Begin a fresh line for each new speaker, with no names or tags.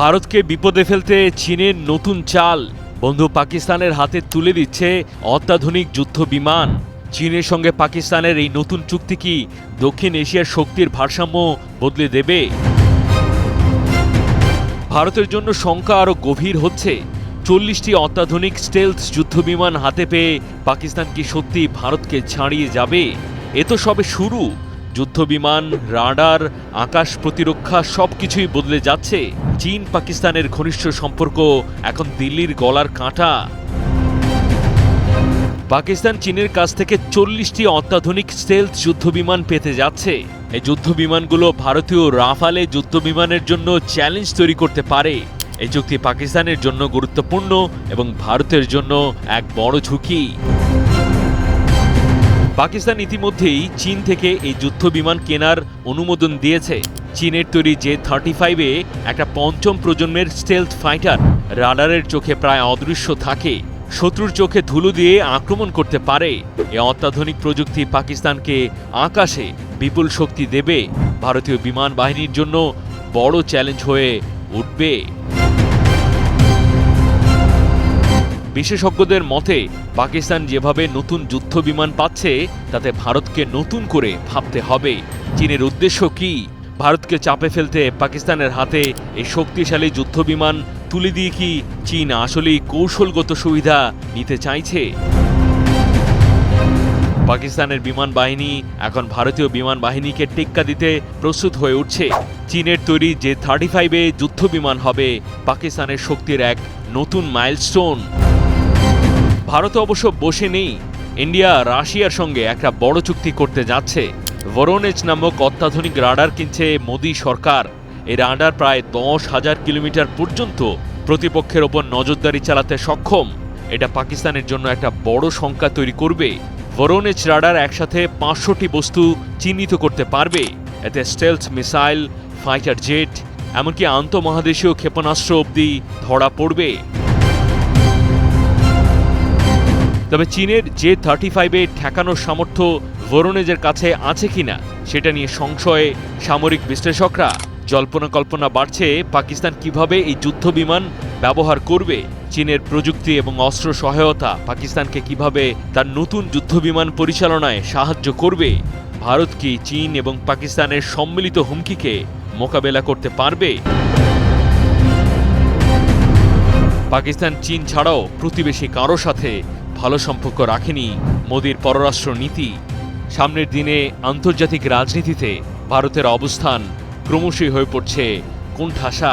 ভারতকে বিপদে ফেলতে চীনের নতুন চাল। বন্ধু, পাকিস্তানের হাতে তুলে দিচ্ছে অত্যাধুনিক যুদ্ধ বিমান। চীনের সঙ্গে পাকিস্তানের এই নতুন চুক্তি কি দক্ষিণ এশিয়ার শক্তির ভারসাম্য বদলে দেবে? ভারতের জন্য শঙ্কা আরও গভীর হচ্ছে। চল্লিশটি অত্যাধুনিক স্টেলথ যুদ্ধবিমান হাতে পেয়ে পাকিস্তান কি সত্যি ভারতকে ছাড়িয়ে যাবে? এ তো সবে শুরু। যুদ্ধবিমান, রাডার, আকাশ প্রতিরক্ষা সব কিছুই বদলে যাচ্ছে। চীন, পাকিস্তানের ঘনিষ্ঠ সম্পর্ক এখন দিল্লির গলার কাঁটা। পাকিস্তান চীনের কাছ থেকে চল্লিশটি অত্যাধুনিক স্টেলথ যুদ্ধবিমান পেতে যাচ্ছে। এই যুদ্ধবিমানগুলো ভারতীয় রাফালে যুদ্ধবিমানের জন্য চ্যালেঞ্জ তৈরি করতে পারে। এই চুক্তি পাকিস্তানের জন্য গুরুত্বপূর্ণ এবং ভারতের জন্য এক বড় ঝুঁকি। পাকিস্তান ইতিমধ্যেই চীন থেকে এই যুদ্ধ বিমান কেনার অনুমোদন দিয়েছে। চীনের তৈরি জে থার্টি ফাইভে একটা পঞ্চম প্রজন্মের স্টেলথ ফাইটার রাডারের চোখে প্রায় অদৃশ্য থাকে। শত্রুর চোখে ধুলো দিয়ে আক্রমণ করতে পারে। এ অত্যাধুনিক প্রযুক্তি পাকিস্তানকে আকাশে বিপুল শক্তি দেবে। ভারতীয় বিমান বাহিনীর জন্য বড় চ্যালেঞ্জ হয়ে উঠবে। বিশেষজ্ঞদের মতে পাকিস্তান যেভাবে নতুন যুদ্ধ বিমান পাচ্ছে, তাতে ভারতকে নতুন করে ভাবতে হবে। চীনের উদ্দেশ্য কি? ভারতকে চাপে ফেলতে পাকিস্তানের হাতে এই শক্তিশালী যুদ্ধ বিমান তুলে দিয়ে কি চীন আসলেই কৌশলগত সুবিধা নিতে চাইছে? পাকিস্তানের বিমান বাহিনী এখন ভারতীয় বিমান বাহিনীকে টেক্কা দিতে প্রস্তুত হয়ে উঠছে। চীনের তৈরি যে থার্টি ফাইভে যুদ্ধ বিমান হবে পাকিস্তানের শক্তির এক নতুন মাইলস্টোন। ভারত অবশ্য বসে নেই। ইন্ডিয়া, রাশিয়ার সঙ্গে একটা বড় চুক্তি করতে যাচ্ছে। ভরোনেজ নামক অত্যাধুনিক রাডার কিনছে মোদী সরকার। এই রাডার প্রায় দশ হাজার কিলোমিটার পর্যন্ত প্রতিপক্ষের ওপর নজরদারি চালাতে সক্ষম। এটা পাকিস্তানের জন্য একটা বড় শঙ্কা তৈরি করবে। ভরোনেজ রাডার একসাথে পাঁচশোটি বস্তু চিহ্নিত করতে পারবে। এতে স্টেলস মিসাইল, ফাইটার জেট, এমনকি আন্তঃমহাদেশীয় ক্ষেপণাস্ত্র অবধি ধরা পড়বে। তবে চীনের জে থার্টি ফাইভে ঠেকানোর সামর্থ্য ভরোনেজের কাছে আছে কিনা, সেটা নিয়ে সংশয়ে সামরিক বিশ্লেষকরা। জল্পনা কল্পনা বাড়ছে পাকিস্তান কীভাবে এই যুদ্ধ বিমান ব্যবহার করবে, চীনের প্রযুক্তি এবং অস্ত্র সহায়তা পাকিস্তানকে কীভাবে তার নতুন যুদ্ধবিমান পরিচালনায় সাহায্য করবে, ভারত কি চীন এবং পাকিস্তানের সম্মিলিত হুমকিকে মোকাবেলা করতে পারবে? পাকিস্তান চীন ছাড়াও প্রতিবেশী কারও সাথে ভালো সম্পর্ক রাখেনি মোদীর পররাষ্ট্র নীতি। সামনের দিনে আন্তর্জাতিক রাজনীতিতে ভারতের অবস্থান ক্রমশই হয়ে পড়ছে কোণঠাসা।